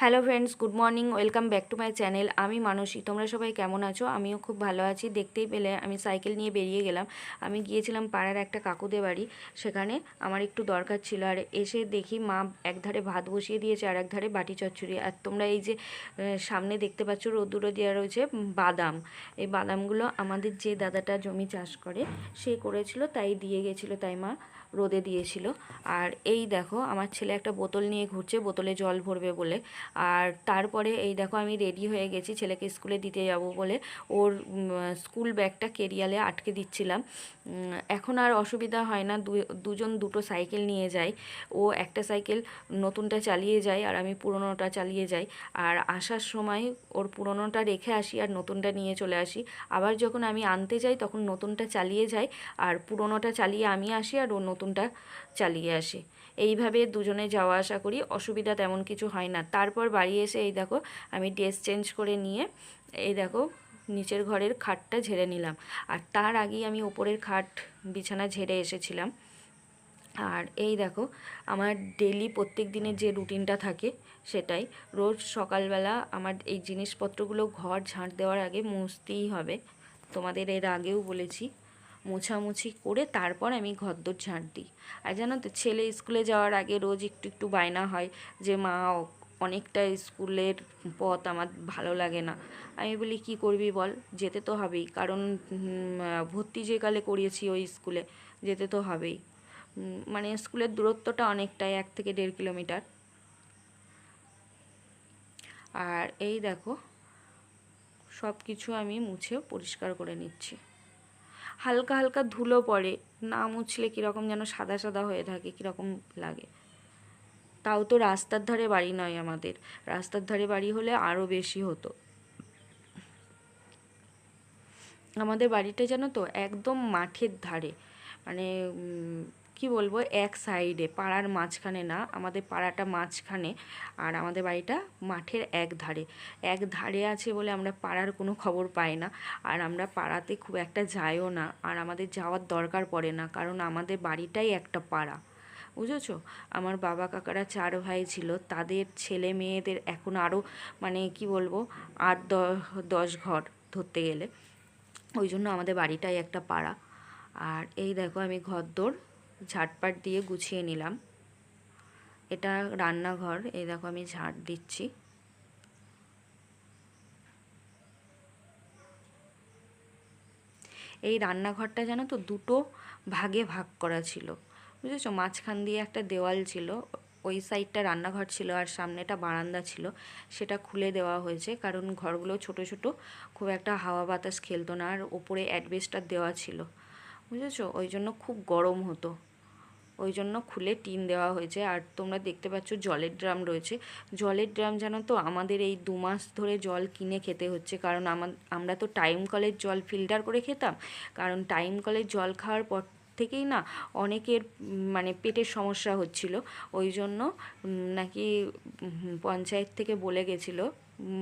Hello friends, good morning, welcome back to my channel. আমি মানসী, তোমরা সবাই কেমন আছো? আমিও খুব ভালো আছি। দেখতেই পেলে, আমি সাইকেল নিয়ে বেরিয়ে গেলাম। আমি গিয়েছিলাম পাড়ার একটা কাকুদের বাড়ি। সেখানে আমার একটু দরকার ছিল। আর এসে দেখি মা একধারে ভাত বসিয়ে দিয়েছে আর একধারে বাটি চচ্চড়ি। আর তোমরা এই যে সামনে দেখতে পাচ্ছ রোদ্দুরে দেওয়া রয়েছে, বাদাম। এই বাদামগুলো আমাদের যে দাদাটা জমি চাষ করে, সে করেছিল, তাই দিয়ে গেছিল তাই মা। রোদে দিয়েছিল। আর এই দেখো, আমার ছেলে একটা বোতল নিয়ে ঘুরছে, বোতলে জল ভরবে বলে। আর তারপরে এই দেখো, আমি রেডি হয়ে গেছি, ছেলেকে স্কুলে দিতে যাব বলে। ওর স্কুল ব্যাগটা কেরিয়ালে আটকে দিচ্ছিলাম। এখন আর অসুবিধা হয় না দুজন দুটো সাইকেল নিয়ে যায়। ও একটা সাইকেল নতুনটা চালিয়ে যায় আর আমি পুরনোটা চালিয়ে যাই। আর আসার সময় ওর পুরনোটা রেখে আসি আর নতুনটা নিয়ে চলে আসি। আবার যখন আমি আনতে যাই, তখন নতুনটা চালিয়ে যাই। আর পুরনোটা চালিয়ে আমি আসি আর ও নতুনটা চালিয়ে আসি। এইভাবে দুজনে যাওয়া আসা করি, অসুবিধা তেমন কিছু হয় না। তারপর বাড়ি এসে এই দেখো, আমি ড্রেস চেঞ্জ করে নিয়ে এই দেখো, নিচের ঘরের খাটটা ঝেড়ে নিলাম। আর তার আগেই আমি ওপরের খাট, বিছানা ঝেড়ে এসেছিলাম। আর এই দেখো, আমার ডেলি প্রত্যেক দিনের যে রুটিনটা থাকে সেটাই। রোজ সকালবেলা আমার এই জিনিসপত্রগুলো ঘর ঝাঁট দেওয়ার আগে মুছতেই হবে। তোমাদের এর আগেও বলেছি। মোছামুছি করে তারপর আমি ঘরদোর ঝাঁট দিই। আর জানো তো, ছেলে স্কুলে যাওয়ার আগে রোজ একটু একটু বায়না হয় যে, মা অনেকটা স্কুলের পথ আমার ভালো লাগে না। আমি বলি, কি করবি বল? যেতে তো হবেই। কারণ ভর্তি যে কালে করিয়েছি ওই স্কুলে, যেতে তো হবেই। মানে স্কুলের দূরত্বটা অনেকটাই, এক থেকে দেড় কিলোমিটার। আর এই দেখো সব কিছু আমি মুছে পরিষ্কার করে নিচ্ছি। হালকা হালকা ধুলো পড়ে, না মুছলে কীরকম যেন সাদা সাদা হয়ে থাকে, কীরকম লাগে। তাও তো রাস্তার ধারে বাড়ি নয় আমাদের। রাস্তার ধারে বাড়ি হলে আরও বেশি হতো। আমাদের বাড়িটা জানো তো, একদম মাঠের ধারে। মানে কি বলব, এক সাইডে পাড়ার মাঝখানে না, আমাদের পাড়াটা মাঝখানে আর আমাদের বাড়িটা মাঠের এক ধারে। এক ধারে আছে বলে আমরা পাড়ার কোনো খবর পাই না আর আমরা পাড়াতে খুব একটা যাইও না আর আমাদের যাওয়ার দরকার পড়ে না কারণ আমাদের বাড়িটাই একটা পাড়া। বুঝেছ? আমার বাবা কাকারা চার ভাই ছিল, তাদের ছেলে মেয়েদের এখন আরও মানে কি বলব, আট দশ ঘর ধরতে গেলে। ওই জন্য আমাদের বাড়িটাই একটা পাড়া। আর এই দেখো আমি ঘরদোর ঝাটপাট দিয়ে গুছিয়ে নিলাম। এটা রান্নাঘর, এই দেখো আমি ঝাড় দিচ্ছি। এই রান্নাঘরটা জানো তো দুটো ভাগে ভাগ করা ছিল। বুঝেছ? মাঝখান দিয়ে একটা দেওয়াল ছিল, ওই সাইডটা রান্নাঘর ছিল আর সামনেটা বারান্দা ছিল। সেটা খুলে দেওয়া হয়েছে কারণ ঘরগুলো ছোট ছোট, খুব একটা হাওয়া বাতাস খেলতো না আর ওপরে অ্যাডবেস্টার দেওয়া ছিল। বুঝেছ? ওই জন্য খুব গরম হতো। ওই জন্য খুলে টিন দেওয়া হয়েছে। আর তোমরা দেখতে পাচ্ছ জলের ড্রাম রয়েছে। জলের ড্রাম জানো তো, আমাদের এই দু মাস ধরে জল কিনে খেতে হচ্ছে। কারণ আমরা তো টাইম কলের জল ফিল্টার করে খেতাম। কারণ টাইম কলের জল খাওয়ার পর থেকেই না অনেকের মানে পেটের সমস্যা হচ্ছিল। ওই জন্য নাকি পঞ্চায়েত থেকে বলে গেছিল,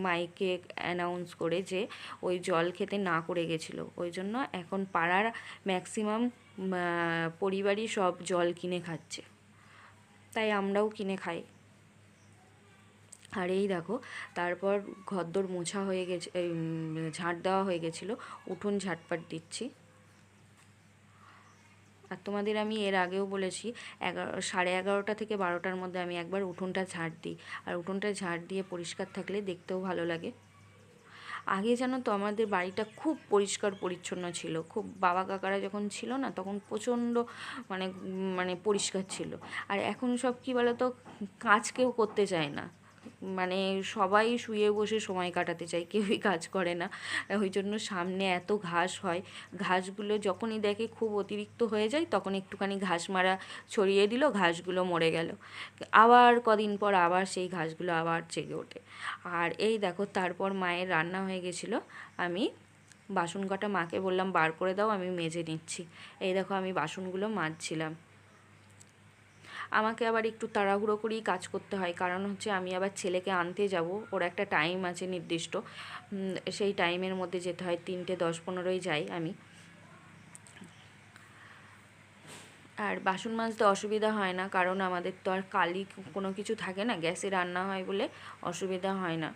মাইকে অ্যানাউন্স করে যে ওই জল খেতে না করে গেছিল। ওই জন্য এখন পাড়ার ম্যাক্সিমাম পরিবারই সব জল কিনে খাচ্ছে। তাই আমরাও কিনে খাই। আর এই দেখো, তারপর ঘরদোর মোছা হয়ে গেছে ঝাঁট দেওয়া হয়ে গেছিল, উঠোন ঝাটপাট দিচ্ছি। আর তোমাদের আমি এর আগেও বলেছি, এগারো, সাড়ে এগারোটা থেকে বারোটার মধ্যে আমি একবার উঠোনটা ঝাড় দিই। আর উঠোনটা ঝাঁট দিয়ে পরিষ্কার থাকলে দেখতেও ভালো লাগে। আগে জানো তো আমাদের বাড়িটা খুব পরিষ্কার পরিচ্ছন্ন ছিল। খুব বাবা কাকারা যখন ছিল না তখন প্রচণ্ড মানে মানে পরিষ্কার ছিল। আর এখন সব কী বলো তো কাজ কেউ করতে চায় না। মানে সবাই শুয়ে বসে সময় কাটাতে চায়, কেউই কাজ করে না। ওই জন্য সামনে এত ঘাস হয়, ঘাসগুলো যখনই দেখে খুব অতিরিক্ত হয়ে যায়, তখন একটুখানি ঘাস মারা ছড়িয়ে দিল, ঘাসগুলো মরে গেল। আবার কদিন পর আবার সেই ঘাসগুলো আবার জেগে ওঠে। আর এই দেখো, তারপর মায়ের রান্না হয়ে গেছিল। আমি বাসন কটা মাকে বললাম, বার করে দাও, আমি মেজে নিচ্ছি। এই দেখো, আমি বাসনগুলো মাজছিলাম। আমাকে আবার একটু তাড়াহুড়ো করেই কাজ করতে হয়। কারণ হচ্ছে আমি আবার ছেলেকে আনতে যাব, ওর একটা টাইম আছে নির্দিষ্ট। সেই টাইমের মধ্যে যেতে হয়, তিনটে দশ পনেরোই যাই আমি। আর বাসন মাজতে অসুবিধা হয় না, কারণ আমাদের তো আর কালি কোনো কিছু থাকে না, গ্যাসে রান্না হয় বলে অসুবিধা হয় না।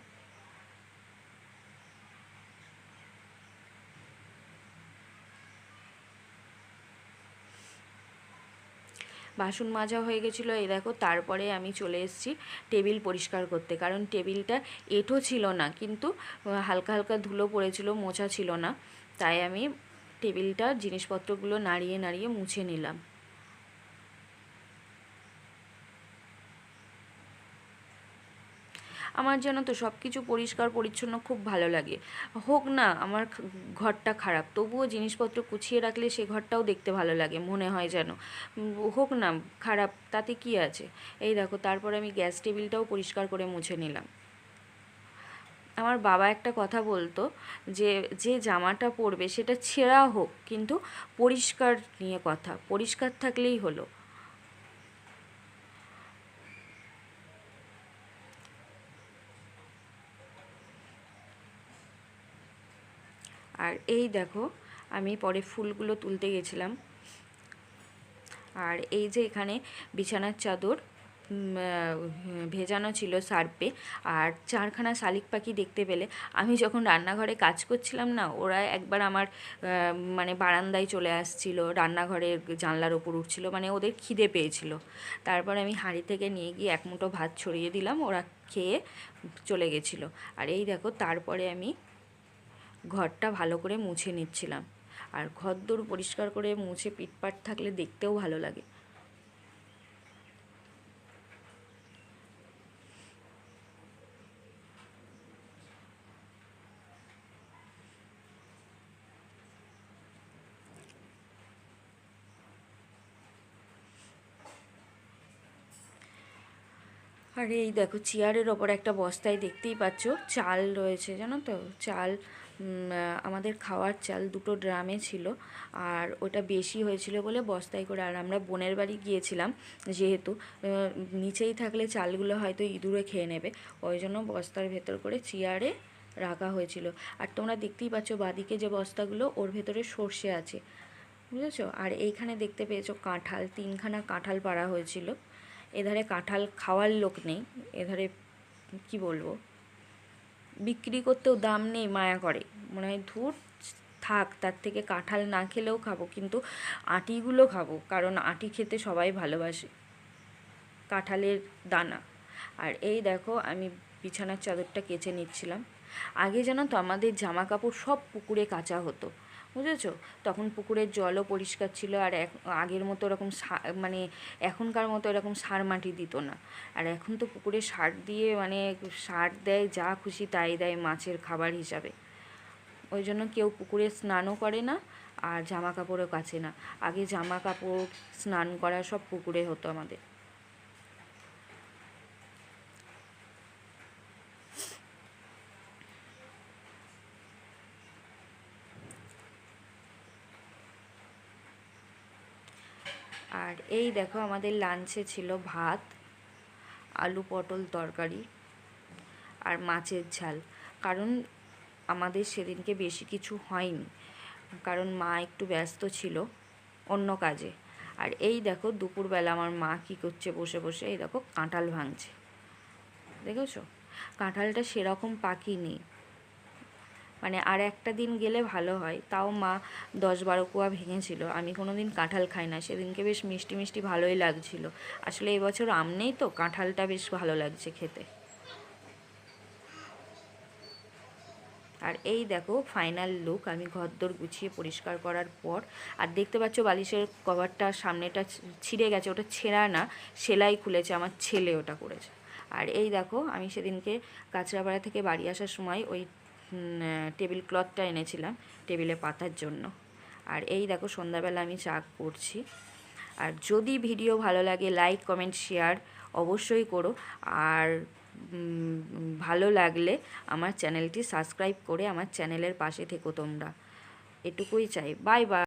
বাসন মাজা হয়ে গেছিল। এই দেখো, তারপরে আমি চলে এসেছি টেবিল পরিষ্কার করতে। কারণ টেবিলটা এঁঠো ছিল না, কিন্তু হালকা হালকা ধুলো পড়েছিল, মোছা ছিল না। তাই আমি টেবিলটা জিনিসপত্রগুলো নাড়িয়ে নাড়িয়ে মুছে নিলাম। আমার যেন তো সব কিছু পরিষ্কার, পরিচ্ছন্ন খুব ভালো লাগে। হোক না, আমার ঘরটা খারাপ, তবুও জিনিসপত্র গুছিয়ে রাখলে সে ঘরটাও দেখতে ভালো লাগে, মনে হয় যেন। হোক না, খারাপ, তাতে কি আছে? এই দেখো, তারপর আমি গ্যাস টেবিলটাও পরিষ্কার করে মুছে নিলাম। আমার বাবা একটা কথা বলতো যে যে জামাটা পরবে সেটা ছেঁড়া হোক, কিন্তু পরিষ্কার নিয়ে কথা, পরিষ্কার থাকলেই হলো। আর এই দেখো, আমি পরে ফুলগুলো তুলতে গেছিলাম। আর এই যে এখানে বিছানার চাদর ভেজানো ছিল সার্পে আর চারখানা শালিক পাখি দেখতে পেলে, আমি যখন রান্নাঘরে কাজ করছিলাম না, ওরা একবার আমার মানে বারান্দায় চলে আসছিল রান্নাঘরের জানলার ওপর উঠছিল মানে ওদের খিদে পেয়েছিল। তারপর আমি হাঁড়ি থেকে নিয়ে গিয়ে এক মুঠো ভাত ছড়িয়ে দিলাম, ওরা খেয়ে চলে গেছিল। আর এই দেখো, তারপরে আমি ঘরটা ভালো করে মুছে নিচ্ছিলাম। আর ঘর দূর পরিষ্কার করে মুছে পিটপাট থাকলে দেখতেও ভালো লাগে। আর এই দেখো, চেয়ারের ওপর একটা বস্তায় দেখতেই পাচ্ছ, চাল রয়েছে, জানো তো? চাল আমাদের খাওয়ার চাল দুটো ড্রামে ছিল, আর ওটা বেশি হয়েছিল বলে বস্তায় করে। আর আমরা বোনের বাড়ি গিয়েছিলাম যেহেতু নিচেই থাকলে চালগুলো হয়তো ইঁদুরে খেয়ে নেবে, ওই জন্য বস্তার ভেতর করে চেয়ারে রাখা হয়েছিল। আর তোমরা দেখতেই পাচ্ছ বাদিকে যে বস্তাগুলো, ওর ভেতরে সর্ষে আছে, বুঝেছ? আর এইখানে দেখতে পেয়েছ কাঁঠাল, তিনখানা কাঁঠাল পাড়া হয়েছিল। এধারে কাঁঠাল খাওয়ার লোক নেই, এধারে কি বলব? বিক্রি করতেও দাম নেই, মায়া করে। মনে হয় ধূর, থাক, তার থেকে কাঁঠাল না খেলেও খাব, কিন্তু আটিগুলো খাব, কারণ আটি খেতে সবাই ভালোবাসে। কাঁঠালের দানা। আর এই দেখো, আমি বিছানার চাদরটা কেচে নিচ্ছিলাম। আগে জানো তো, আমাদের জামা কাপড় সব পুকুরে কাচা হতো। বুঝেছ? তখন পুকুরের জলও পরিষ্কার ছিল আর আগের মতো ওরকম মানে এখনকার মতো এরকম সার মাটি দিত না। আর এখন তো পুকুরে সার দিয়ে মানে সার দেয়, যা খুশি তাই দেয় মাছের খাবার হিসাবে। ওই জন্য কেউ পুকুরে স্নানও করে না আর জামা কাপড়ও কাচে না। আগে জামা কাপড় স্নান করা সব পুকুরে হতো আমাদের। আর এই দেখো আমাদের লাঞ্চে ছিল ভাত, আলু পটল তরকারি আর মাছের ঝাল। কারণ আমাদের সেদিনকে বেশি কিছু হয়নি, কারণ মা একটু ব্যস্ত ছিল অন্য কাজে। আর এই দেখো দুপুরবেলা আমার মা কী করছে বসে বসে, এই দেখো কাঁঠাল ভাঙছে। দেখেছ? কাঁঠালটা সেরকম পাকিনি মানে আর একটা দিন গেলে ভালো হয়। তাও মা দশ বারো কুয়া ভেঙেছিল। আমি কোনো দিন কাঁঠাল খাই না। সেদিনকে বেশ মিষ্টি মিষ্টি ভালোই লাগছিল। আসলে এবছর আম নেই তো? কাঁঠালটা বেশ ভালো লাগছে খেতে। আর এই দেখো ফাইনাল লুক আমি ঘরদোর গুছিয়ে পরিষ্কার করার পর, আর দেখতে পাচ্ছ বালিশের কভারটা সামনেটা ছিঁড়ে গেছে। ওটা ছেঁড়া না, সেলাই খুলেছে। আমার ছেলে ওটা করেছে। আর এই দেখো, আমি সেদিনকে কাঁচরাপাড়া থেকে বাড়ি আসার সময় ওই টেবিল ক্লথটা এনেছিলাম টেবিলে পাতার জন্য। আর এই দেখো, সন্ধ্যাবেলা আমি চা করছি। আর যদি ভিডিও ভালো লাগে লাইক কমেন্ট শেয়ার অবশ্যই করো। আর ভালো লাগলে আমার চ্যানেলটি সাবস্ক্রাইব করে আমার চ্যানেলের পাশে থেকো তোমরা। এটুকুই চাই। Bye bye